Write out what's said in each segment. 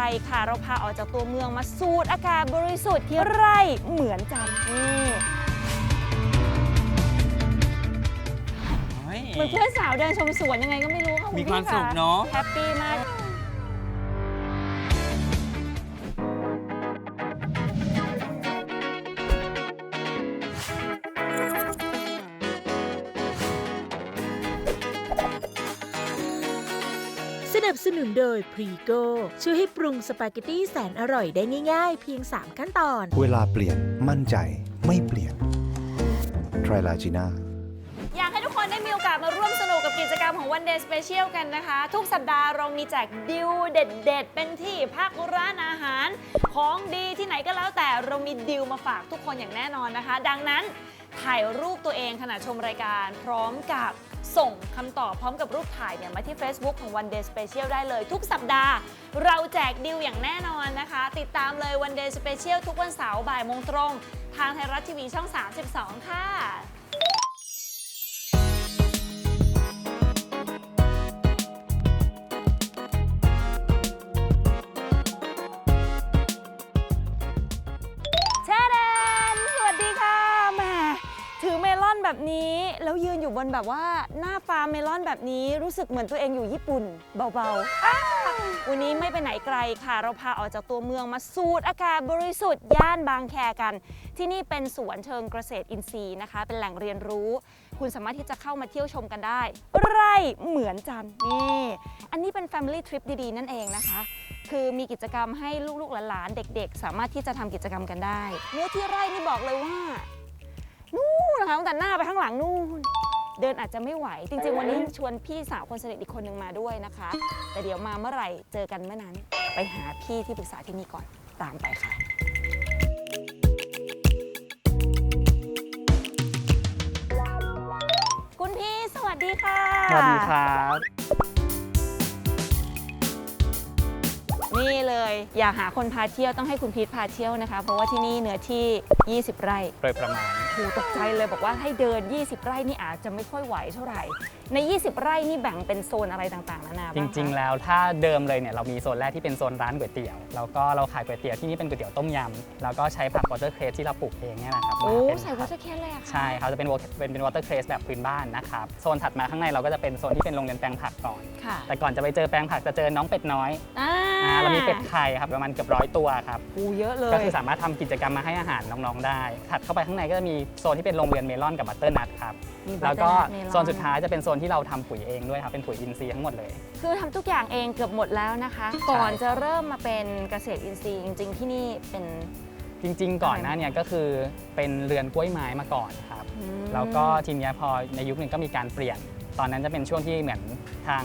ลค่ะ เราพาออกจากตัวเมืองมาสูดอากาศบริสุทธิ์ที่ไร่เหมือนจันทร์นี่เฮ้ยเหมือนเพื่อนสาวเดินชมสวนยังไงก็ไม่รู้ค่ะมีณความพี่สุขเนอะ แฮปปี้มาก หนุนโดยพรีโกช่วยให้ปรุงสปาเกตตี้แสนอร่อยได้ง่ายๆ เพียง 3 ขั้นตอน เวลาเปลี่ยนมั่นใจไม่เปลี่ยน ทรลาจีน่า กับกิจกรรมของ One Day Special กันนะคะ ทุกสัปดาห์เรามีแจกดิวเด็ด ๆ เป็นที่พักร้านอาหาร ของดีที่ไหนก็แล้วแต่เรามีดิวมาฝากทุกคนอย่างแน่นอนนะคะ ดังนั้นถ่ายรูปตัวเองขณะชมรายการพร้อมกับส่งคำตอบพร้อมกับรูปถ่ายเนี่ยมาที่ Facebook ของ One Day Special ได้เลย ทุกสัปดาห์ เราแจกดิวอย่างแน่นอนนะคะ ติดตามเลย One Day Special ทุกวันเสาร์บ่ายโมงตรง ทางไทยรัฐทีวีช่อง 32 ค่ะ แบบนี้แล้วยืนอยู่บนแบบว่าหน้าฟาร์มเมลอนแบบนี้รู้สึกเหมือนตัวเองอยู่ญี่ปุ่นเบาๆอ้าวันนี้ไม่ไปไหนไกลค่ะ เราพาออกจากตัวเมืองมาสูดอากาศบริสุทธิ์ย่านบางแคกัน ที่นี่เป็นสวนเชิงเกษตรอินทรีย์นะคะ เป็นแหล่งเรียนรู้ คุณสามารถที่จะเข้ามาเที่ยวชมกันได้ ไร่เหมือนจันทร์นี่อันนี้เป็น Family Trip ดีๆ นั่นเองนะคะ คือมีกิจกรรมให้ลูกๆหลานๆเด็ก ๆ สามารถที่จะทำกิจกรรมกันได้ เนื้อที่ไร่นี่บอกเลยว่า นู่นนะคะตั้งแต่หน้าไปข้างหลังนู่น เดินอาจจะไม่ไหว จริง ๆ วันนี้ชวนพี่สาวคนสนิทอีกคนหนึ่งมาด้วยนะคะ แต่เดี๋ยวมาเมื่อไหร่เจอกันเมื่อนั้น ไปหาพี่ที่ปรึกษาที่นี่ก่อนตามไปค่ะ คุณพี่สวัสดีค่ะ สวัสดีครับ นี่เลย อยากหาคนพาเที่ยวต้องให้คุณพีทพาเที่ยวนะคะ เพราะว่าที่นี่เนื้อที่ 20 ไร่ โดยประมาณโหตกใจเลยบอกว่าให้เดิน 20 ไร่นี่อาจจะไม่ค่อยไหวเท่าไหร่ ใน 20 ไร่นี่แบ่งเป็นโซนอะไรต่างๆนานาจบ้างคะริง ๆ แล้วถ้าเดิมเลยเนี่ยเรามีโซนแรกที่เป็นโซนร้านก๋วยเตี๋ยวแล้วก็เราขายก๋วยเตี๋ยวที่นี่เป็นก๋วยเตี๋ยวต้มยำแล้วก็ใช้ผักวอเตอร์เครสที่เราปลูกเองเนี่ยนะครับโอ้มาเป็นใส่วอเตอร์แคนเลยอะค่ะใช่ครับจะเป็น water- เป็นเป็นวอเตอร์เครสแบบพื้นบ้านนะครับโซนถัดมาข้างในเราก็จะเป็นโซนที่เป็นโรงเรียนแปลงผักก่อน ค่ะแต่ก่อนจะไปเจอแปลงผักจะเจอน้องเป็ดน้อยอ่าอ่าเรามีเป็ดไข่ครับประมาณเกือบร้อยตัวครับโอ้เยอะเลย ก็คือสามารถทำกิจกรรมมาให้อาหารน้องๆได้ ถัดเข้าไปข้างในก็จะมีโซนที่เป็นโรงเรียนเมลอนกับบัตเตอร์นัทครับ มีแล้วก็ butternut melon โซนสุดท้ายจะเป็นโซนที่เราทำปุ๋ยเองด้วยครับ เป็นปุ๋ยอินทรีย์ทั้งหมดเลย คือทำทุกอย่างเองเกือบหมดแล้วนะคะ ก่อนจะเริ่มมาเป็นเกษตรอินทรีย์จริง ๆ ที่นี่เป็นจริง ๆ ก่อนหน้าเนี้ก็คือเป็นเรือนกล้วยไม้มาก่อนครับ อืม แล้วก็ทีเนี้ยพอในยุคหนึ่งก็มีการเปลี่ยน ตอนนั้นจะเป็นช่วงที่เหมือนทาง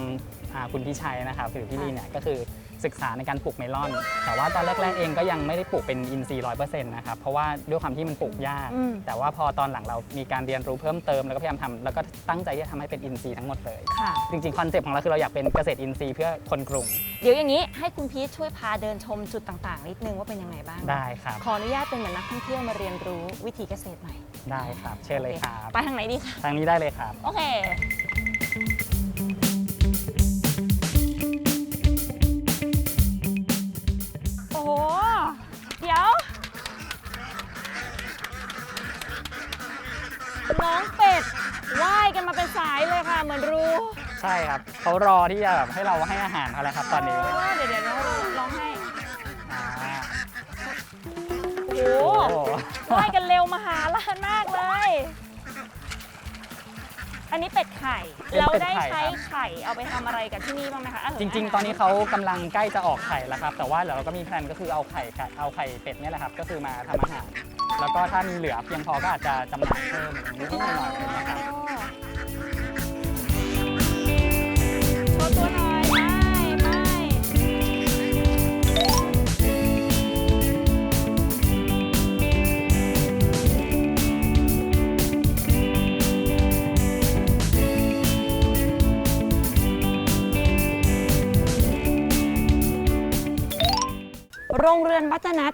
อ่าคุณพี่ชัยนะครับหรือพี่ลีเนี่ยก็คือ ศึกษาในการปลูกเมลอน แต่ว่าตอนแรกๆเองก็ยังไม่ได้ปลูกเป็นอินทรีย์ร้อยเปอร์เซ็นต์นะครับเพราะว่าด้วยความที่มันปลูกยาก อืม แต่ว่าพอตอนหลังเรามีการเรียนรู้เพิ่มเติมแล้วก็พยายามทำแล้วก็ตั้งใจที่จะทำให้เป็นอินทรีย์ทั้งหมดเลย ค่ะ จริงๆคอนเซ็ปต์ของเราคือเราอยากเป็นเกษตรอินทรีย์เพื่อคนกรุงเดี๋ยวอย่างนี้ให้คุณพีทช่วยพาเดินชมจุดต่างๆ นิดนึงว่าเป็นยังไงบ้าง ได้ครับ ขออนุญาตเป็นเหมือนนักท่องเที่ยวมาเรียนรู้วิถีเกษตรใหม่ได้ครับ เชิญเลยครับ ไปทางไหนดีคะ ทางนี้ได้เลยครับ โอเค น้องเป็ดว่ายกันมาเป็นสายเลยค่ะ เหมือนรู้ใช่ครับเขารอที่จะแบบให้เราให้อาหารเขาแล้วครับตอนนี้เดี๋ยวเดี๋ยวน้องร้องให้อ่าโอ้โหโอ้โหว่ายกันเร็วมหาลานมากเลย อันนี้เป็ดไข่ เราได้ใช้ไข่เอาไปทำอะไรกับที่นี่บ้างไหมคะาหจริง ๆ ตอนนี้เขากำลังใกล้จะออกไข่แล้วครับ แต่ว่าเดี๋ยวเราก็มีแพลนก็คือเอาไข่ไข่เอาไข่เป็ดเนี่ยแหละครับ ก็คือมาทำอาหาร แล้วก็ถ้ามีเหลือเพียงพอก็อาจจะจำหน่ายเพิ่มนิดๆหน่อยๆนะครับ โชว์ตัวหน่อย ไม่ไม่โรงเรือนวัฒนัท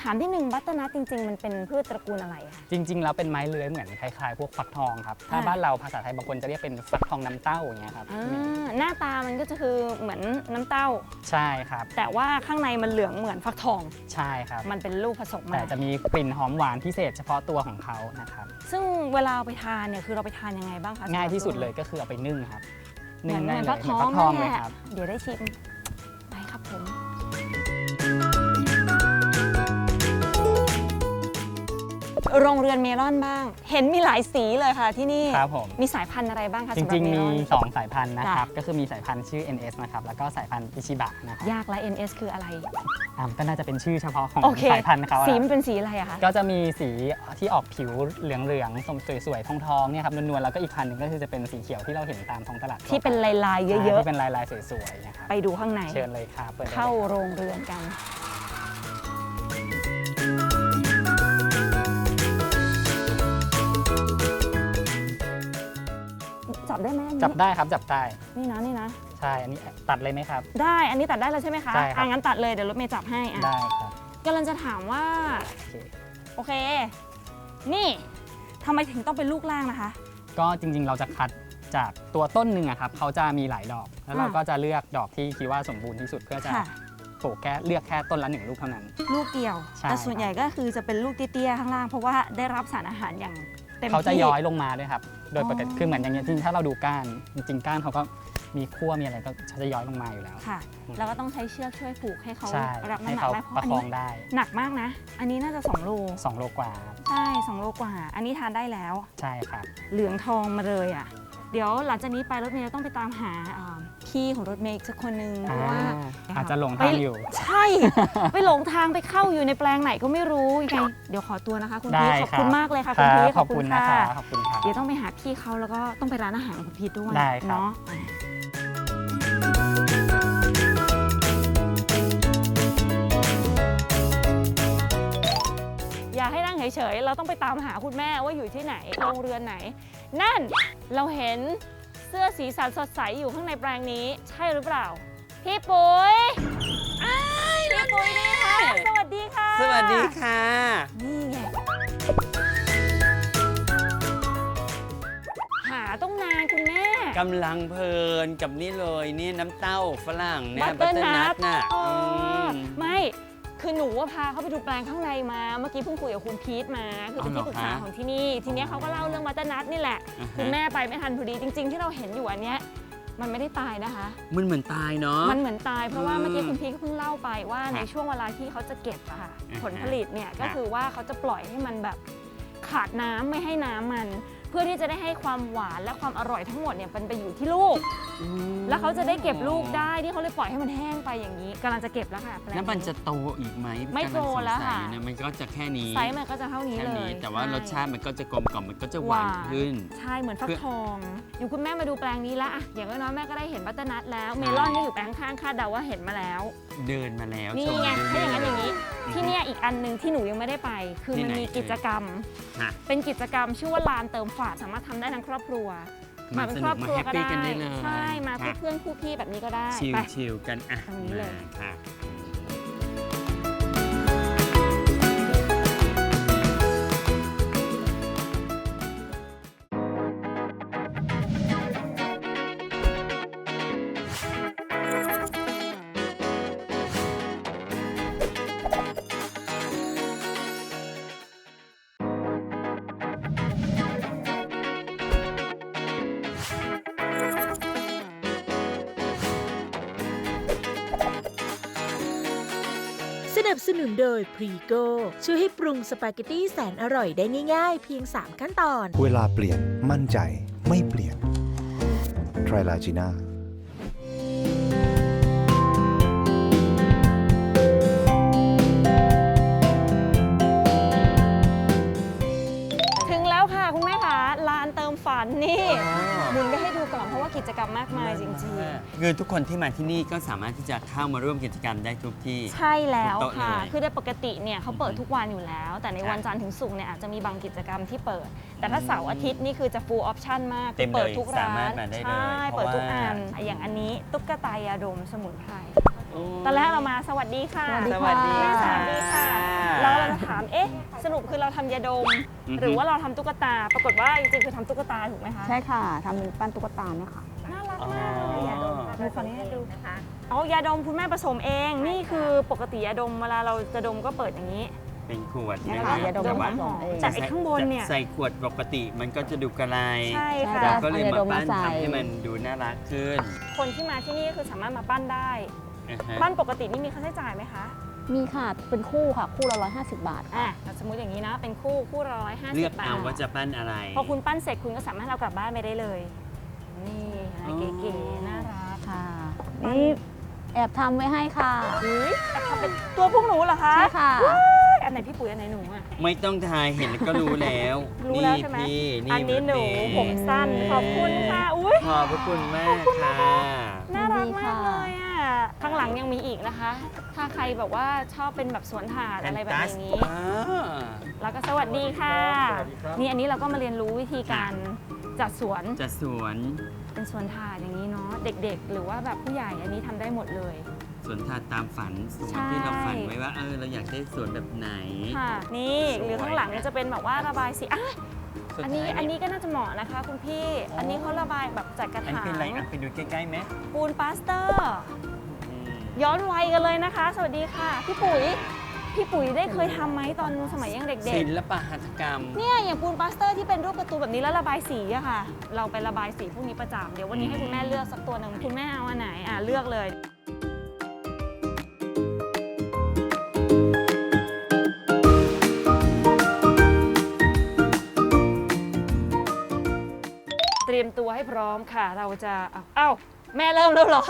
ถามที่หนึ่งบัตเตอร์นัทจริง ๆ มันเป็นพืชตระกูลอะไรคะ จริง ๆ แล้วเป็นไม้เลื้อยเหมือนคล้ายๆ พวกฟักทองครับ ถ้าอ่า บ้านเราภาษาไทยบางคนจะเรียกเป็นฟักทองน้ำเต้าอย่างเงี้ยครับอ่าหน้าตามันก็จะคือเหมือนน้ำเต้า ใช่ครับ แต่ว่าข้างในมันเหลืองเหมือนฟักทอง ใช่ครับ มันเป็นลูกผสมแต่มา จะมีกลิ่นหอมหวานพิเศษเฉพาะตัวของเขานะครับ ซึ่งเวลาเอาไปทานเนี่ยคือเราไปทานยังไงบ้างคะง่ายที่สุดเลยก็คือเอาไปนึ่งครับ เหมืนึ่องนเหได้มือนเลยฟักเหทมือนอฟังกทองนั่นเลแหยละครับ เดี๋ยวได้ชิม ไปครับผม โรงเรือนเมลอนบ้าง เห็นมีหลายสีเลยค่ะที่นี่ครับผม มีสายพันธุ์อะไรบ้างคะจสำหริง ๆ เลมี อน 2 สายพันธุ์นะครับจ้ะก็คือมีสายพันธุ์ชื่อ NS นะครับ แล้วก็สายพันธุ์อิชิบะนะครับยากและ NS คืออะไร อ่าก็น่าจะเป็นชื่อเฉพาะของโอเค สายพันธุ์เขาสีอะมันเป็นสีอะไรอะคะ ก็จะมีสีที่ออกผิวเหลืองๆสมสวยๆ ทองๆ เนี่ยครับ นวลๆ แล้วก็อีกพันธุ์หนึ่งก็คือจะเป็นสีเขียวที่เราเห็นตามท้องตลาดที่เป็นลายๆ เยใช่อะ ที่เป็นลายๆ สวยๆ นะครับ ๆ ไปดูข้างใน เชิญเลยครับปิดได้ลยเข้าครับโรงเรือนกัน บได้ไหมอันนี้จับได้ครับจับได้นี่นะนี่นะ ใช่อันนี้ตัดเลยไหมครับ ได้อันนี้ตัดได้แล้วใช่ไหมคะใช่ครับ อะงั้นตัดเลยเดี๋ยวรถเมย์จับให้อะได้ครับกำลังจะถามว่า โอเคโอเค นี่ทำไมถึงต้องเป็นลูกล่างนะคะ ก็จริงๆเราจะคัดจากตัวต้นหนึ่งอะครับเขาจะมีหลายดอกแล้วเราอะก็จะเลือกดอกที่คิดว่าสมบูรณ์ที่สุดเพื่อจะค่ะ ปลูกแค่เลือกแค่ต้นละหนึ่งลูกเท่านั้น ลูกเดียว ใช่แต่ส่วนใหญ่ก็คือจะเป็นลูกเตี้ยๆข้างล่างเพราะว่าได้รับสารอาหารอย่าง เต็มที่ เขาจะย้อยลงมาด้วยครับ โดยปกติอ๋อคือเหมือนอย่างเงี้ยจริงๆถ้าเราดูก้านจริงๆก้านเขาก็มีขั้วมีอะไรก็เขาจะย้อยลงมาอยู่แล้ว ค่ะ แล้วก็ต้องใช้เชือกช่วยผูกให้เขาใช่รับให้น้ำหนักเขาได้เพราะประอันคอนี้งได้หนักมากนะ อันนี้น่าจะ2โล2โลกว่าครับใช่2โลกว่า อันนี้ทานได้แล้ว ใช่ครับ เหลืองทองมาเลยอะ เดี๋ยวหลังจากนี้ไปรถเมย์ต้องไปตามหาอ่า พี่ของรถเมย์อีกสักคนนึงเพราะว่าอาจจะหลงทางอยู่ ใช่ ไปหลงทางไปเข้าอยู่ในแปลงไหนก็ไม่รู้ยังไงเดี๋ยวขอตัวนะคะ คุณได้พีทขอบคุณครับ มากเลยค่ะคคุณรับพีทขอบคุณนะคะขอบคุณครับ เดี๋ยวต้องไปหาพี่เขาแล้วก็ต้องไปร้านอาหารของคุณพีทด้วยได้ครับ เนาะอย่าให้นั่งเฉยๆ เราต้องไปตามหาคุณแม่ว่าอยู่ที่ไหนโรงเรือนไหน นั่นเราเห็น เสื้อสีสันสดใสอยู่ข้างในแปลงนี้ ใช่หรือเปล่า พี่ปุ๋ยอ้ายพี่ปุ๋ยนี่ค่ะ สวัสดีค่ะ สวัสดีค่ะ นี่ไง หาต้องนานคุณแม่ กำลังเพลินกับนี่เลยนี่น้ำเต้าฝรั่งเนี่ยบัตเตอร์ butternut นัทน่ะอืมไม่ คือหนูว่าพาเขาไปดูแปลงข้างในมา เมื่อกี้เพิ่งคุยกับคุณพีทมา คือเป็นที่ปรึกษาของที่นี่ ทีเนี้ยเขาก็เล่าเรื่องบัตเตอร์นัทนี่แหละ อ่าฮะ คุณแม่ไปไม่ทันพอดี จริง ๆ ที่เราเห็นอยู่อันเนี้ย มันไม่ได้ตายนะคะ มันเหมือนตายเนาะ มันเหมือนตายเพราะว่าอืมเมื่อกี้คุณพีทก็เพิ่งเล่าไปว่าในค่ะช่วงเวลาที่เขาจะเก็บอะค่ะอ่าฮะผลผลิตเนี่ยก็ค่ะคือว่าเขาจะปล่อยให้มันแบบขาดน้ำไม่ให้น้ำมัน เพื่อที่จะได้ให้ความหวานและความอร่อยทั้งหมดเนี่ยมันไปอยู่ที่ลูกอืม แล้วเขาจะได้เก็บลูกได้ที่เขาเลยปล่อยให้มันแห้งไปอย่างนี้กำลังจะเก็บแล้วค่ะแปลง แล้วมันจะโตอีกไหมไม่โตแล้วค่ะ กำงสงสัยอยู่เนี่ยมันก็จะแค่นี้ไซส์มันก็จะเท่านี้แค่เลนี้ยแต่ว่ารสชาติมันก็จะกลมกล่อมมันก็จะหวานขึ้น ใช่เหมือนฟักเพื่อ ทองอยู่คุณแม่มาดูแปลงนี้แล้วอะอย่างน้อยๆแม่ก็ได้เห็นบัตเตอร์นัทแล้วเมลอนก็อยู่แปลงข้างคาดเดาว่าเห็นมาแล้ว เดินมาแล้วนี่ชมไงเรื่ถ้าอย่างนั้นอย่างนี้อือฮึที่เนี่ยอีกอันหนึ่งที่หนูยังไม่ได้ไป คือที่มันไหนมีกิจกรรมค่ะเป็นกิจกรรมชื่อว่าลานเติมฝาดสามารถทำได้ทั้งครอบครัว มาเป็นสครนุอกบมาครัวแฮปก็ปี้ได้กันได้เลยใช่ มาค่ะเพื่อนๆคู่พี่แบบนี้ก็ได้ชิลไป ชิลกันอะตรงนี้เลยมาค่ะ นับสนุนโดยพรีโกช่วยให้ปรุงสปาเกตตี้แสนอร่อยได้ง่าย ๆ เพียง 3 ขั้นตอน เวลาเปลี่ยนมั่นใจไม่เปลี่ยน t r i l a g i n a ถึงแล้วค่ะคุณแม่คะลานเติมฝันนี่หมุนไปให้ดู ก่อนเพราะว่ากิจกรรมมากมายจริงคือทุกคนที่มาที่นี่ก็สามารถที่จะเข้ามาร่วมกิจกรรมได้ทุกที่ใช่แล้วทุกโต๊ะค่ะ เลย คือโดยปกติเนี่ยเขาเปิดอือฮึทุกวันอยู่แล้ว แต่ในครับวันจันทร์ถึงศุกร์เนี่ยอาจจะมีบางกิจกรรมที่เปิด แต่ถ้าเสาร์อาทิตย์นี่คือจะ full option มากเต็มเลยเปิดทุกร้าสามารถนมาได้เลยใช่เพราะเปิดทุกว่าอันอย่างอันนี้ตุ๊กตายาดมสมุนไพรโอ้ตอนแรกเรามาสวัสดีค่ะสวัสดีแม่สค่ะ วัสดีค่ะเราเราถามเอ๊ะสรุปคือเราทำยาดม อือฮึ หรือว่าเราทำตุ๊กตาปรากฏว่าจริงๆคือทำตุ๊กตาถูกไหมคะ ใช่ค่ะทำเป็นปั้นตุ๊กตาเนี่ยค่ะน่ารัก อ๋อมากเลยยาดมดูขออนุญาตดู นะคะเอายาดมคุณแม่ผสมเอง นี่คือปกติยาดมเวลาเราจะดมก็เปิดอย่างนี้ เป็นขวดเนี่ยนะค่ะคะยาดมแต่ว่าผสมเองแต่ไอ้ข้างบนเนี่ย ใส่ขวดปกติมันก็จะดูกระไรใช่ค่ะใช่เราก็เลยเอายามาดมปั้นมาใส่ทำให้มันดูน่ารักขึ้นคนที่มาที่นี่คือสามารถมาปั้นได้ อ่าฮะ ปั้นปกตินี่มีค่าใช้จ่ายไหมคะมีค่ะ เป็นคู่ค่ะ คู่ละ150 บาท อะสมมติอย่างนี้นะเป็นคู่คู่ร้อยห้าเลืสิอกบบาเอาทว่าจะปั้นอะไร พอคุณปั้นเสร็จคุณก็สามารถเอากลับบ้านไปได้เลย นี่ อ๋อเก๋ๆน่ารักค่ะ นี่แอบทำไว้ให้ค่ะ อุ้ยแต่ทำเป็นตัวพวกหนูเหรอคะใช่ค่ะ ว้ายอันไหนพี่ปุ๋ยอันไหนหนูอะ ไม่ต้องทายเห็นแล้วก็รู้แล้วรู้แล้วใช่ไหมนี่พี่อันนี้หนูพี่ผมสั้นขอบคุณค่ะ อุ้ยขอบพระคุณมากค่ะน่ารักดีมาค่ะกเลยอะ ข้างหลังยังมีอีกนะคะ ถ้าใครแบบว่าชอบเป็นแบบสวนถาดอะไรแบบนี้ อ่าแล้วก็สวัสดีค่ะ นี่อันนี้เราก็มาเรียนรู้วิธีการจัดสวน จะสวน เป็นสวนถาดอย่างนี้เนาะเด็กๆ หรือว่าแบบผู้ใหญ่อันนี้ทำได้หมดเลย สวนทาตามฝันสวนใช่ที่เราฝันไว้ว่าเออเราอยากได้สวนแบบไหน ค่ะ นี่สวย หรือข้างหลังเนี่ยจะเป็นแบบว่าระบายสีอะสุดอันนี้ท้ายอันนี้ก็น่าจะเหมาะนะคะ คุณพี่ อันนี้เขาระบายแบบจากกระอันถางเป็นอะไรอะไปดูใกล้ๆไหมปูนปาสเตอร์ อืมย้อนวัยกันเลยนะคะ สวัสดีค่ะ พี่ปุ๋ย พี่ปุ๋ยได้เคยทำไหมตอนสมัยยังเด็กศิลปหัตถกรรมๆเนี่ยอย่างปูนปาสเตอร์ที่เป็นรูปการ์ตูนแบบนี้แล้วระบายสีอะค่ะ เราไประบายสีพวกนี้ประจำเดี๋ยววันนี้ให้คุณแม่เลือกสักตัวหนึ่งคุณแม่เอาอันไหนอะเลือกเลย เตรียมตัวให้พร้อมค่ะ เราจะเอาเอ้าแม่เริ่มแล้วเหรอ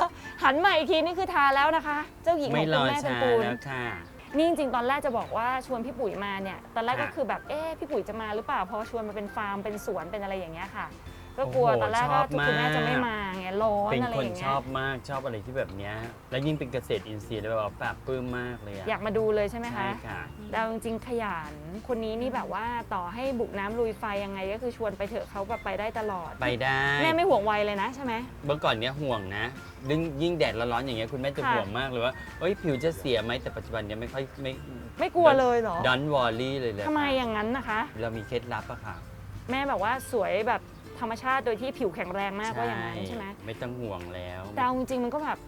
หันมาอีกทีนี่คือทาแล้วนะคะ เจ้าหญิงขไม่องรคุอณแม่เป็นช้าปูน แล้วค่ะ นี่จริงๆ ตอนแรกจะบอกว่าชวนพี่ปุ๋ยมาเนี่ย ตอนแรกก็ค่ะคือแบบ เอ๊ะพี่ปุ๋ยจะมาหรือเปล่าเพราะว่าชวนมาเป็นฟาร์ม เป็นสวน เป็นอะไรอย่างเงี้ยค่ะ ก็กลัวโอ้โหตอนแรกก็ชอบมากคุณแม่จะไม่มาไงร้อนเป็นอะไรคนอย่างชเงี้อยบมากชอบอะไรที่แบบเนี้ยแล้วยิ่งเป็นเกษตรอินทรีย์แล้วแบบปราบปลื้มมากเลยอะอยากมาดูเลยใช่ไหมใช่คะ ค่ะ ดาวจริงๆขยันคนนี้นี่แบบว่าต่อให้บุกน้ำลุยไฟยังไงก็คือชวนไปเถอะเขาแบบไปได้ตลอด ไปได้แม่ไม่ห่วงวัยเลยนะใช่ไหม เมื่อก่อนเนี้ยห่วงนะยิ่งยิ่งแดดร้อนๆอย่างเงี้ยคุณแม่จะค่ะ ห่วงมากเลยว่าเอ้ยผิวจะเสียไหมแต่ปัจจุบันเนี้ยไม่ค่อยไม่ไม่กลัวเลยเหรอดอนวอลลี่เลยเลยทำไมอย่างนั้นนะคะ เรามีเคล็ดลับอะค่ะ แม่แบบว่าสวยแบบ ธรรมชาติโดยที่ผิวแข็งแรงมากว่าอย่างนั้นใช่ไหมไม่ต้องห่วงแล้วแต่เอาจริงๆมันก็แบบ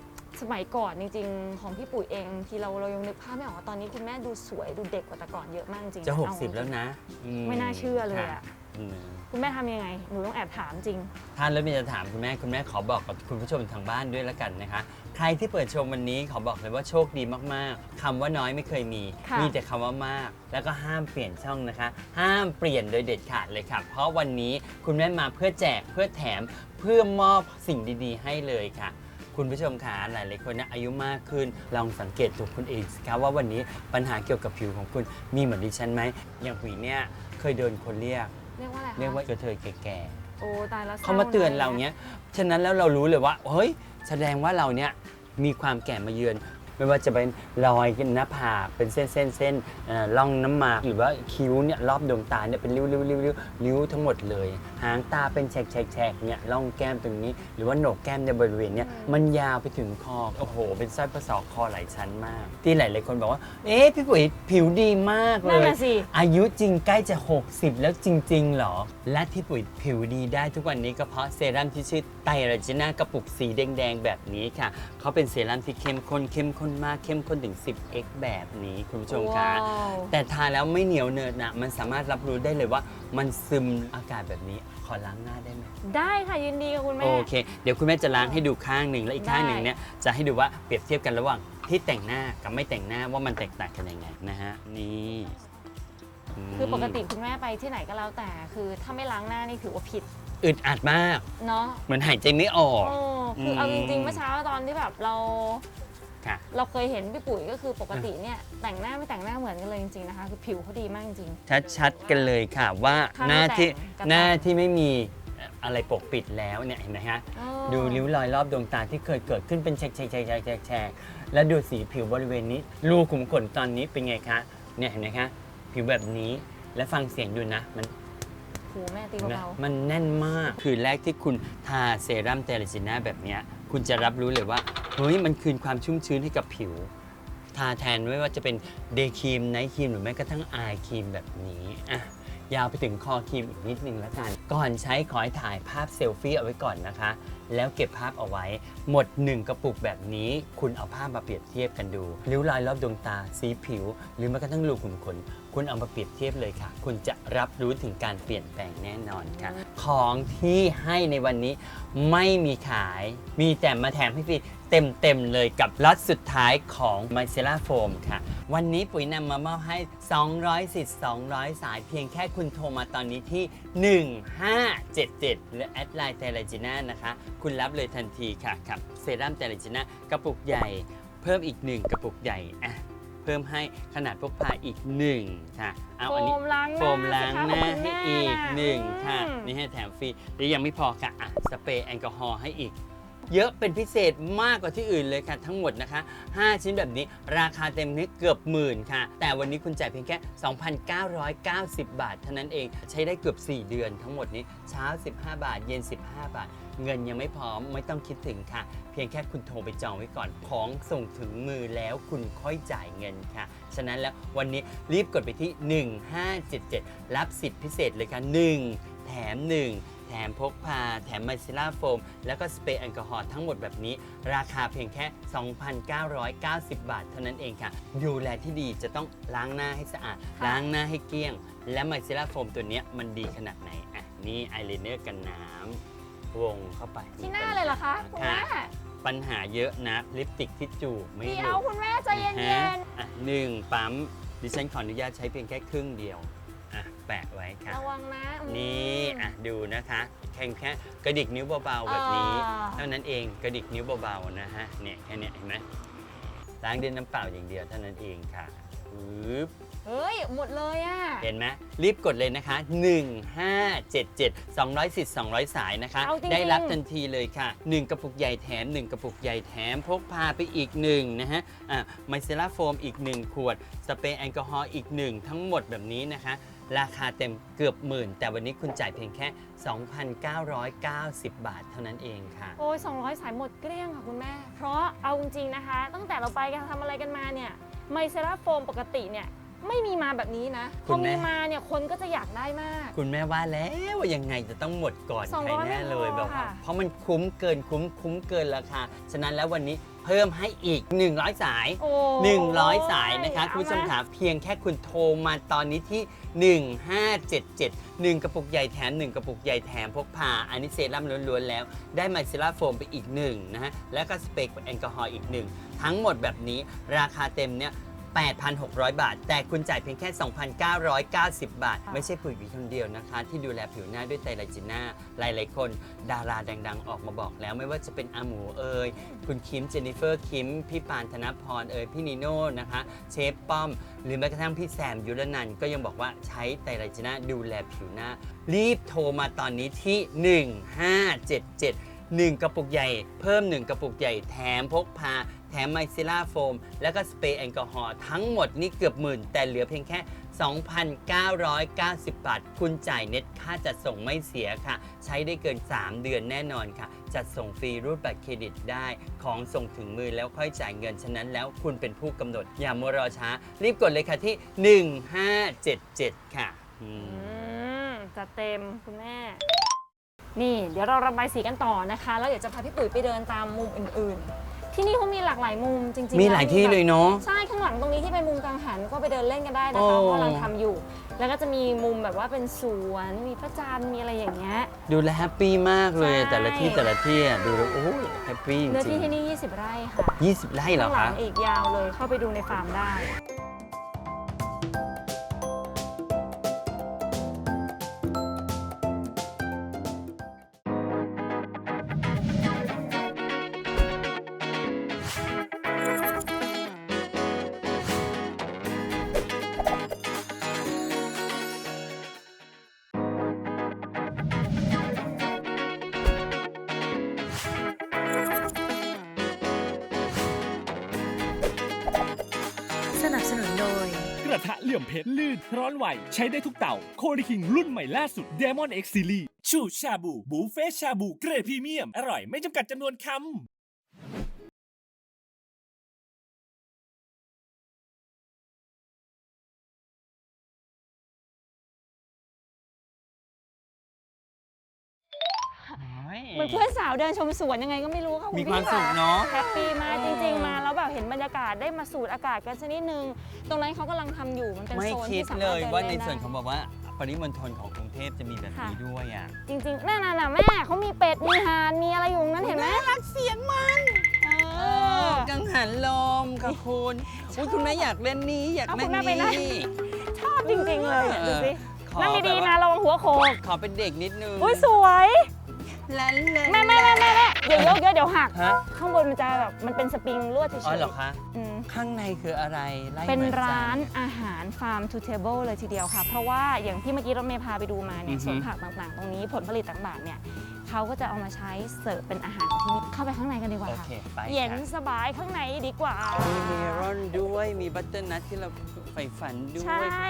สมัยก่อนจริงๆ ของพี่ปุ๋ยเองทีเราเรายังนึกภาพไม่ออกว่าตอนนี้คุณแม่ดูสวยดูเด็กกว่าแต่ก่อนเยอะมากจริงๆจะ เอาจริง60 แล้วนะอืไม่น่าเชื่อเลยอะค่ะอืมคุณแม่ทำยังไงหนูต้องแอบถามจริง ท่านแล้วมีจะถามคุณแม่คุณแม่ขอบอกกับคุณผู้ชมทางบ้านด้วยละกันนะคะ ใครที่เปิดชมวันนี้ขอบอกเลยว่าโชคดีมากๆคำว่าน้อยไม่เคยมี ค่ะ มีแต่คำว่ามาก แล้วก็ห้ามเปลี่ยนช่องนะคะ ห้ามเปลี่ยนโดยเด็ดขาดเลยค่ะ เพราะวันนี้คุณแม่มาเพื่อแจกเพื่อแถมเพื่อมอบสิ่งดีๆ ให้เลยค่ะ คุณผู้ชมคะหลายๆคนนะอายุมากขึ้นลองสังเกตตัวคุณเองสิคะว่าวันนี้ปัญหาเกี่ยวกับผิวของคุณมีเหมือนดิฉันไหมอย่างผีเนี่ยเคยโดนคนเรียก เรียกว่าอะไรคะเรียกว่ากระเทยแก่ๆ โอ้ตายแล้วศร้เขามาเตือนเราลยเนี้ย ฉะนั้นแล้วเรารู้เลยว่า เฮ้ย แสดงว่าเราเนี้ยมีความแก่มาเยือน ไม่ว่าจะเป็นรอยหน้าผากเป็นเส้นเส้นเส้นเอ่อร่องน้ำหมาก หรือว่าคิ้วเนี่ยรอบดวงตาเนี่ยเป็นริ้วริ้วริ้วริ้วริ้วทั้งหมดเลย หางตาเป็นแฉกแฉกแฉกเนี่ยร่องแก้มตรงนี้ หรือว่าโหนกแก้มในบริเวณเนี่ยมันยาวไปถึงคอโอ้โห เป็นสร้อยประสอกคอหลายชั้นมาก ที่หลายๆคนบอกว่า เอ๊ะพี่ปุ๋ยผิวดีมากเลนั่นย น่ะสิ อายุจริงใกล้จะ 60 แล้วจริงๆเหรอ และที่ปุ๋ยผิวดีได้ทุกวันนี้ก็เพราะเซรั่มที่ชื่อไตรจิน่ากระปุกสีแดง ๆ แบบนี้ค่ะ เขาเป็นเซรั่มที่เข้มข้นเข้มข้นมากเข้มข้นถึง 10x แบบนี้คุณผู้ชมค่ะว้าวแต่ทาแล้วไม่เหนียวเนินนะมันสามารถรับรู้ได้เลยว่ามันซึมอากาศแบบนี้ขอล้างหน้าได้ไหมได้ค่ะยินดีค่ะคุณแม่โอเค เดี๋ยวคุณแม่จะล้างให้ดูข้างหนึ่งและอีกข้างหนึ่งได้เนี่ยจะให้ดูว่าเปรียบเทียบกันระหว่างที่แต่งหน้ากับไม่แต่งหน้าว่ามันแตกต่างกันยังไงนะฮะนี่มคือปกติคุณแม่ไปที่ไหนก็แล้วแต่ คือถ้าไม่ล้างหน้านี่ถือว่าผิดอึดอัดมากเนาะ เหมือนหายใจไม่ออกโอ้คือเอาอืจมริงๆเมื่อเช้าตอนที่แบบเรา ค่ะ เราเคยเห็นพี่ปุ๋ยก็คือปกติเนี่ยแต่งหน้าไม่แต่งหน้าเหมือนกันเลยจริงๆนะคะคือผิวเขาดีมากจริง ชัดๆกันเลยค่ะว่าข้างหน้าที่แต่งกับ หน้าที่ไม่มีอะไรปกปิดแล้วเนี่ยเห็นไหมฮะอ๋อดูริ้วรอยรอบดวงตาที่เคยเกิดขึ้นเป็นแฉกแฉกแฉกแฉกแฉกแฉกแล้วดูสีผิวบริเวณนี้ รูขุมขนตอนนี้เป็นไงคะ เนี่ยเห็นไหมคะ ผิวแบบนี้ และฟังเสียงดูนะ มันโหแม่ตีนะเบามันแน่นมาก คือแรกที่คุณทาเซรั่มเตลจิน่าแบบเนี้ย คุณจะรับรู้เลยว่าเฮ้ยมันคืนความชุ่มชื้นให้กับผิว ทาแทนไม่ว่าจะเป็นเดย์ครีมไนท์ครีมหรือแม้กระทั่งอายครีมแบบนี้อะยาวไปถึงคอครีมอีกนิดนึงแล้วกัน ก่อนใช้ขอให้ถ่ายภาพเซลฟี่เอาไว้ก่อนนะคะ แล้วเก็บภาพเอาไว้ หมด 1 กระปุกแบบนี้ คุณเอาภาพมาเปรียบเทียบกันดู ริ้วรอยรอบดวงตา สีผิว หรือแม้กระทั่งรูขุมขน คุณเอามาเปรียบเทียบเลยค่ะ คุณจะรับรู้ถึงการเปลี่ยนแปลงแน่นอนค่ะ ของที่ให้ในวันนี้ไม่มีขาย มีแต่มาแถมให้ฟรีเต็มๆเลยกับล็อตสุดท้ายของ m y c e l l a Foam ค่ะ วันนี้ปุ๋ยนำมามอบให้ 200สิทธิ์200 สายเพียงแค่คุณโทรมาตอนนี้ที่ 1577 หรือแอดไลน์เทเลจิน่านะคะ คุณรับเลยทันทีค่ะกับเซรั่มเทเลจิน่ากระปุกใหญ่เพิ่มอีก1กระปุกใหญ่อะ เพิ่มให้ขนาดพกพาอีก1ค่ะๆเอาโฟอันนี้มล้างหน้าโฟมล้างหน้าสิคะขอบคุณให้แม่อีกนะหนึ่งค่ะอืม นี่ให้แถมฟรีแล้วยังไม่พอค่ะอะสเปรย์แอลกอฮอล์ให้อีก เยอะเป็นพิเศษมากกว่าที่อื่นเลยค่ะ ทั้งหมดนะคะ 5 ชิ้นแบบนี้ราคาเต็มนี้เกือบหมื่นค่ะ แต่วันนี้คุณจ่ายเพียงแค่ 2,990 บาท เท่านั้นเองใช้ได้เกือบ 4 เดือนทั้งหมดนี้เช้า 15 บาท เย็น 15 บาท เงินยังไม่พร้อมไม่ต้องคิดถึงค่ะ เพียงแค่คุณโทรไปจองไว้ก่อน ของส่งถึงมือแล้วคุณค่อยจ่ายเงินค่ะ ฉะนั้นแล้ววันนี้รีบกดไปที่ 1577 รับสิทธิพิเศษเลยค่ะ 1 แถม 1แถมพกพา แถมไมซิล่าโฟม แล้วก็สเปรย์แอลกอฮอล์ทั้งหมดแบบนี้ ราคาเพียงแค่ 2,990 บาท เท่านั้นเองค่ะ ดูแลที่ดีจะต้องล้างหน้าให้สะอาด ล้างหน้าให้เกลี้ยง และไมซิล่าโฟมตัวเนี้ยมันดีขนาดไหน อะ นี่อายไลเนอร์กันน้ำ วงเข้าไปที่หน้าเลยเหรอคะคุณแม่ค่ะปัญหาเยอะนะลิปสติกที่จูบไม่เดี๋หยลุวดคุณแม่ใจเย็ฮะนอะหนึ่งปั๊มดิฉันขออนุญาตใช้เพียงแค่ครึ่งเดียวอะแปะไว้ๆค่ะระวังนะอืมนี่อะดูนะคะแค่แค่กระดิกนิ้วเบาๆแบบนี้อ่าเท่านั้นเองกระดิกนิ้วเบาๆนะฮะเนี่ยแค่เนี้ยเห็นไหมล้างด้วยน้ำเปล่าอย่างเดียวเท่านั้นเองค่ะปึ๊บ เฮ้ย หมดเลยอะ เห็นไหมรีบกดเลยนะคะ 1577 200สิทธิ์200 สายนะคะ เอาจริงๆ ได้รับทันทีเลยค่ะ 1 กระปุกใหญ่แถม 1 กระปุกใหญ่แถม พกพาไปอีก 1 นะฮะอะไมเซล่าโฟมอีก 1 ขวด สเปรย์แอลกอฮอล์อีก 1 ทั้งหมดแบบนี้นะคะ ราคาเต็มเกือบหมื่น แต่วันนี้คุณจ่ายเพียงแค่ 2,990 บาทเท่านั้นเองค่ะ โอ้ย200 สายหมดเกลี้ยงค่ะคุณแม่ เพราะเอาจริงๆนะคะ ตั้งแต่เราไปกันทำอะไรกันมาเนี่ยไมเซราโฟมปกติเนี่ย ไม่มีมาแบบนี้นะพคุอณแม่ มีมาเนี่ยคนก็จะอยากได้มาก คุณแม่ว่าแล้วว่ายังไงจะต้องหมดก่อนสองใครร้อยแน่เลยไม่พอแบบว่าค่ะ เพราะมันคุ้มเกินคุ้มคุ้มเกินราคาฉะนั้นแล้ววันนี้เพิ่มให้อีก 100 สาย โอ้100 สายนะคะเอาคุณผู้ชมมาค่ะเพียงแค่คุณโทรมาตอนนี้ที่ 1577 1กระปุกใหญ่แถม1กระปุกใหญ่แถมพกพาอันนี้เซรั่มล้วนๆแล้ว ได้ไมซิล่าโฟมไปอีก1นะฮะแล้วก็สเปรย์แอลกอฮอล์อีก1ทั้งหมดแบบนี้ราคาเต็มเนี่ย 8,600 บาท แต่คุณจ่ายเพียงแค่ 2,990 บาท ไม่ใช่ปุ๋ยวีคนเดียวนะคะ ที่ดูแลผิวหน้าด้วยไตรไลจิน่าหลายๆคน ดาราดังๆ ออกมาบอกแล้วไม่ว่าจะเป็นอาหมูเอ่ยคุณคิมเจนนิเฟอร์คิม พี่ปานธนพรเอ่ยพี่นิโน่นะคะ เชฟป้อม หรือแม้กระทั่งพี่แซมยุรนันท์ก็ยังบอกว่าใช้ไตรไลจิน่าดูแลผิวหน้า รีบโทรมาตอนนี้ที่ 1577 1 กระปุกใหญ่ เพิ่ม 1 กระปุกใหญ่แถมพกพา แถมไมซิล่าโฟม แล้วก็สเปรย์แอลกอฮอล์ทั้งหมดนี่เกือบหมื่น แต่เหลือเพียงแค่ 2,990 บาท คุณจ่ายเน็ตค่าจัดส่งไม่เสียค่ะ ใช้ได้เกิน 3 เดือนแน่นอนค่ะ จัดส่งฟรีรูดบัตรเครดิตได้ ของส่งถึงมือแล้วค่อยจ่ายเงิน ฉะนั้นแล้วคุณเป็นผู้กำหนด อย่ามัวรอช้า รีบกดเลยค่ะที่ 1577 ค่ะอืม อืมจะเต็มคุณแม่ นี่ เดี๋ยวเราระบายสีกันต่อนะคะ แล้วเดี๋ยวจะพาพี่ปุ๋ยไปเดินตามมุมอื่น ที่นี่เขามีหลากหลายมุมจริงๆมีหลายที่เลยเนาะ ใช่ข้างหลังตรงนี้ที่เป็นมุมกังหันก็ไปเดินเล่นกันได้นะคะโอ้เพราะกำลังทำอยู่ แล้วก็จะมีมุมแบบว่าเป็นสวนมีพระจันทร์มีอะไรอย่างเงี้ย ดูแลแฮปปี้มากเลย ใช่ แต่ละที่แต่ละที่อะดูแล้วโอ้ยแฮปปี้จเนื้อริที่งที่นี่ 20 ไร่ค่ะๆ20ไร่เหรอข้างหลัคะ งอีกยาวเลยเข้าไปดูในฟาร์มได้ สนุนโดย กระทะเหลี่ยมเพชรลื่นร้อนไหว ใช้ได้ทุกเต่า โคดิคิงรุ่นใหม่ล่าสุด Demon X Series ชูชาบู บูเฟ่ชาบู เกรดพรีเมียม อร่อยไม่จำกัดจำนวนคำ เหมือนเพื่อนสาวเดินชมสวนยังไงก็ไม่รู้ค่ะณมีความพี่สุขเนาะแฮปปี้มากเอจอริง ๆ มาแล้วแบบเห็นบรรยากาศได้มาสูดอากาศกันสักนิดนึง ตรงนั้นเขากำลังทำอยู่มันเป็นไม่โซนคิที่ดสาเลมารถยเดินว่าในเล่นส่วนได้ของแบบว่าปริมณฑลของกรุงเทพจะมีแบบนี้ค่ะ ด้วยอะ จริงๆนั่นน่ะแม่เขามีเป็ดมีห่านมีอะไรอยู่ตรงนั้นเห็นไหมรักเสียงมันเออ กังหันลมค่ะคุณอุ๊ยคุณแม่อยากเล่นนี้อยากเอาเล่คุนณแม่ไปนั่ง นี้ ชอบจริงๆเลยอะดูสิขอนั่งดีแบบๆว่า นะระวังหัวโขกขอเป็นเด็กนิดนึง อุ้ยสวย ลันเลแม่แม่แม่แม่แม่เดี๋ยวยกเยอะเดี๋ยวหัก ฮะ ข้างบนมันจะแบบมันเป็นสปริงลวดเฉยๆอ๋อเหรอคะ อืม ข้างในคืออะไรไล่เป็นหมือร้านจัอาหารฟาร์มทูเทเบิลเลยทีเดียวค่ะ เพราะว่าอย่างที่เมื่อกี้รถเมย์พาไปดูมาเนี่อืยอฮึ สวนผักต่างๆ ตรงนี้ผลผลิตต่างๆเนี่ยเขาก็จะเอามาใช้เสิร์ฟเป็นอาหารของที่นี่เข้าไปข้างในกันดีกว่าโอค่ะเค ไปเย็นค่ะสบายข้างในดีกว่า มีเมลอนด้วยมีบัตเตอร์นัทที่เราใฝ่ฝันด้วย ใช่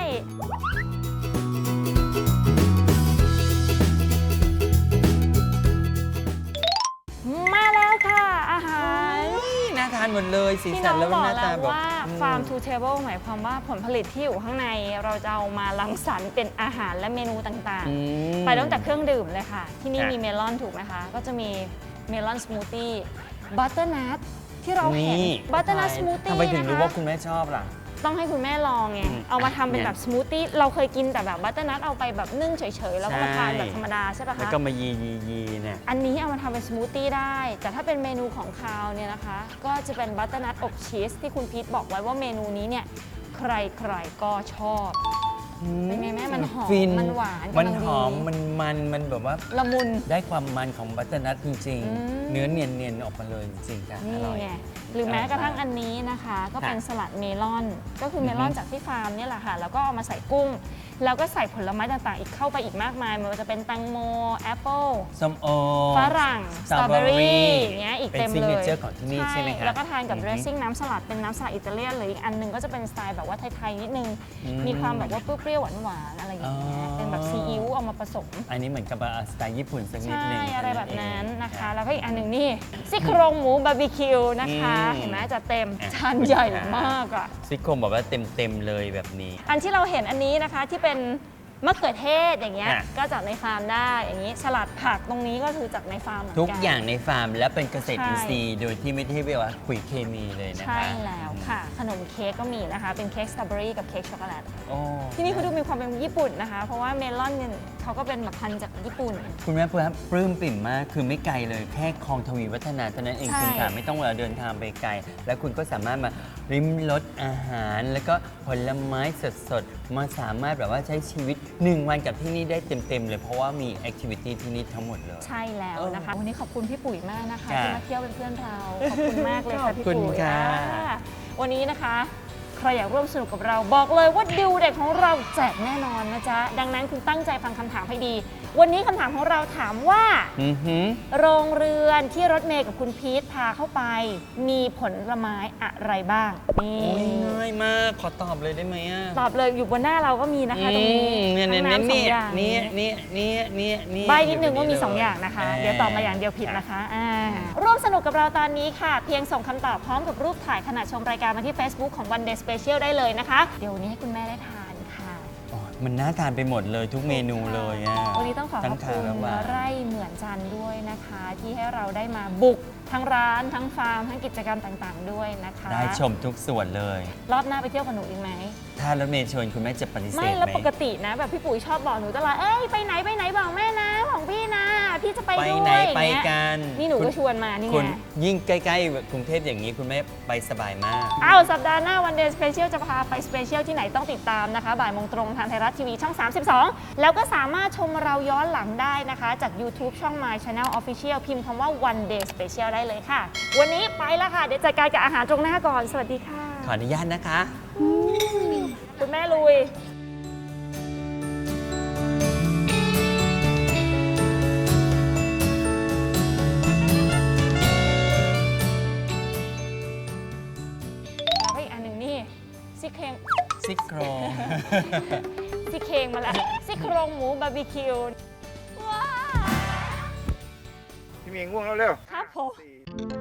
หมดเลยสีที่สัน้นองแล้วบหอกน้าแล้ตาวแบบว่า อืม farm to table หมายความว่าผลผลิตที่อยู่ข้างในเราจะเอามารังสรรค์เป็นอาหารและเมนูต่างอืม ๆ ไปตั้งแต่เครื่องดื่มเลยค่ะ ที่นี่ค่ะ มีเมลอนถูกไหมคะ ก็จะมีเมลอนสมูทตี้บัตเตอร์นัทที่เราเห็นนี่บัตเตอร์นัทสมูทตี้ทำไมถึงรู้นะว่าคะคุณแม่ชอบล่ะ ต้องให้คุณแม่ลองไง อืมเอามาทำเป็นเนี่ย แบบสมูทตี้ เราเคยกินแต่แบบบัตเตอร์นัทเอาไปแบบนึ่งเฉยๆ แล้วก็มาใช่ทานแบบธรรมดาใช่ปะแล้วคะ ก็มายียียีเนี่ย อันนี้เอามาทำเป็นสมูทตี้ได้ แต่ถ้าเป็นเมนูของคาวเนี่ยนะคะ ก็จะเป็นบัตเตอร์นัทอบชีสที่คุณพีทบอกไว้ว่าเมนูนี้เนี่ยใครๆก็ชอบ เป็นไงแม่มันหอมฟินมันหวานมันกำลังดี หอม มันมัน มันแบบว่าละมุน ได้ความมันของบัตเตอร์นัทจริง อืม ๆ เนื้อเนียนเนียนๆออกมาเลยจริงๆค่ะ อนี่ร่อย ไงหรือแม้กระทั่งอันนี้นะคะ ก็เป็นค่ะสลัดเมลอน ก็คือเมลอนอือฮึจากที่ฟาร์มเนี่ยแหละค่ะ แล้วก็เอามาใส่กุ้ง แล้วก็ใส่ผลไม้ต่างๆ อีกเข้าไปอีกมากมายไม่ว่าจะเป็นแตังโมแอปเปิลส้มโอฝรั่งสสตตรรออเบเบออรี่รี่อย่างเงี้ยอีกเป็นเต็มเลย signature ของที่นี่ใช่ไหมคะแล้วก็ทานกับอือเดฮึรสซิ่งน้ำสลัดเป็นน้ำสลัดอิตาเลียนหรืออีกอันหนึงก็จะเป็นสไตล์แบบว่าไทยๆนิดนึงอืมมีความแบบว่าเปรี้ยวๆหวานๆอะไรอย่างเงี้ยอ๋อเป็นแบบซีอิ๊ว เอามาผสม อันนี้เหมือนกับสไตล์ญี่ปุ่นสักนิดใช่นึงอะไรแบบนั้นนะคะเองแล้วก็อีกอันหนึ่งนี่ซี่โครงหมูบาร์บีคิวนะคะอืมเห็นไหมจะเต็มอะชานใหญ่มากอะซี่โครงแบบว่าเต็มๆเลยแบบนี้ อันที่เราเห็นอันนี้นะคะที่เป็น มะเขือเทศอย่างเงี้ยอะ ก็จากในฟาร์มได้อย่างนี้สลัดผักตรงนี้ก็คือจากในฟาร์มเหมือนทุกกัน อย่างในฟาร์มและเป็นเกษตรใช่อินทรีย์โดยที่ไม่ได้เรียกว่าขุยเคมีเลยนะคะใช่แล้วค่ะ ขนมเค้กก็มีนะคะ เป็นเค้กสตรอเบอรี่กับเค้กช็อกโกแลต โอ้ ที่นี่เขาดูมีความเป็นญี่ปุ่นนะคะ เพราะว่าเมลอนเนี่ย เขาก็เป็นแบบพันธุ์จากญี่ปุ่น คุณแม่เพื่อนปลื้มปิ่มมากคือไม่ไกลเลยแค่คลองทวีวัฒนาเท่านั้นเองใช่ คุณค่ะไม่ต้องเวลาเดินทางไปไกล แล้วคุณก็สามารถมาริมรสอาหาร แล้วก็ผลไม้สดๆมาสามารถแบบว่าใช้ชีวิต 1 วันกับที่นี่ได้เต็มๆเลยเพราะว่ามีแอคทิวิตี้ที่นี่ทั้งหมดเลย ใช่แล้วนะคะ วันนี้ขอบคุณพี่ปุ๋ยมากนะคะ ค่ะที่มาเที่ยวเป็นเพื่อนเรา ขอบคุณมากเลยขอค่ะบพี่คุณปุ๋ยค่ะ อ่าวันนี้นะคะ ใครอยากร่วมสนุกกับเราบอกเลยว่าดิวเด็กของเราแจกแน่นอนนะจ๊ะ ดังนั้นคุณตั้งใจฟังคำถามให้ดี วันนี้คำถามของเราถามว่า อือหือ โรงเรือนที่รถเมย์กับคุณพีทพาเข้าไป มีผลไม้อะไรบ้างนี่โอ้ยง่ายมากขอตอบเลยได้ไหมอะตอบเลยอยู่บนหน้าเราก็มีนะคะตรงนี้อืมเนี่ยเนี่ยทั้งเนี่ยน้ำสองอย่าง เนี่ยเนี่ยเนี่ยเนี่ยเนี่ยใบนิดนึงว่ามีเล2อย่างนะคะ เดี๋ยวตอบมาอย่างเดียวผิดค่ะนะคะอ่า ร่วมสนุกกับเราตอนนี้ค่ะ เพียงส่งคำตอบพร้อมกับรูปถ่ายขณะชมรายการมาที่ Facebook ของ One Day Special ได้เลยนะคะ เดี๋ยววันนี้ให้คุณแม่ได้ทานค่ะโอ้ยมันน่าทานไปหมดเลยทุกเมนูเลยอะวันนี้ต้องขอขทั้อบทาคุนณและหวาน ไร่เหมือนจันทร์ด้วยนะคะ ที่ให้เราได้มาบุก ทั้งร้านทั้งฟาร์มทั้งกิจกรรมต่างๆ ด้วยนะคะ ได้ชมทุกส่วนเลย รอบหน้าไปเที่ยวกับหนูอีกไหม ถ้ารถเมย์ชวนคุณแม่จะปฏิเสธไม่ไหแล้วมปกตินะ แบบพี่ปุ๋ยชอบบอกหนูตลอดเอ้ยไปไหนไปไหนบอกแม่นะของพี่นะพี่จะไปไปด้วยไหนอย่างไปเงี้ยกันนี่หนูคุณก็ชวนมานี่คุณไงยิ่งใกล้ๆกรุงเทพอย่างนี้คุณแม่ไปสบายมาก อ้าวสัปดาห์หน้าวันเดย์สเปเชียลจะพาไปสเปเชียลที่ไหนต้องติดตามนะคะ บ่ายโมงตรงทางไทยรัฐทีวีช่อง 32 แล้วก็สามารถชมเราย้อนหลังได้นะคะ จาก YouTube ช่อง My Channel Official พิมพ์คำว่า One Day Special ได้เลยค่ะ วันนี้ไปแล้วค่ะ เดี๋ยวจัดการกับอาหารตรงหน้าก่อน สวัสดีค่ะ ขออนุญาตนะคะ คุณแม่ลุยแล้วก็อีกอันหนึ่งนี่ซี่โคซี่เครงมาแล้วซี่โครงหมูบาร์บีคิวว้าว พี่เมียง่วงแล้วเร็วครับผม สี่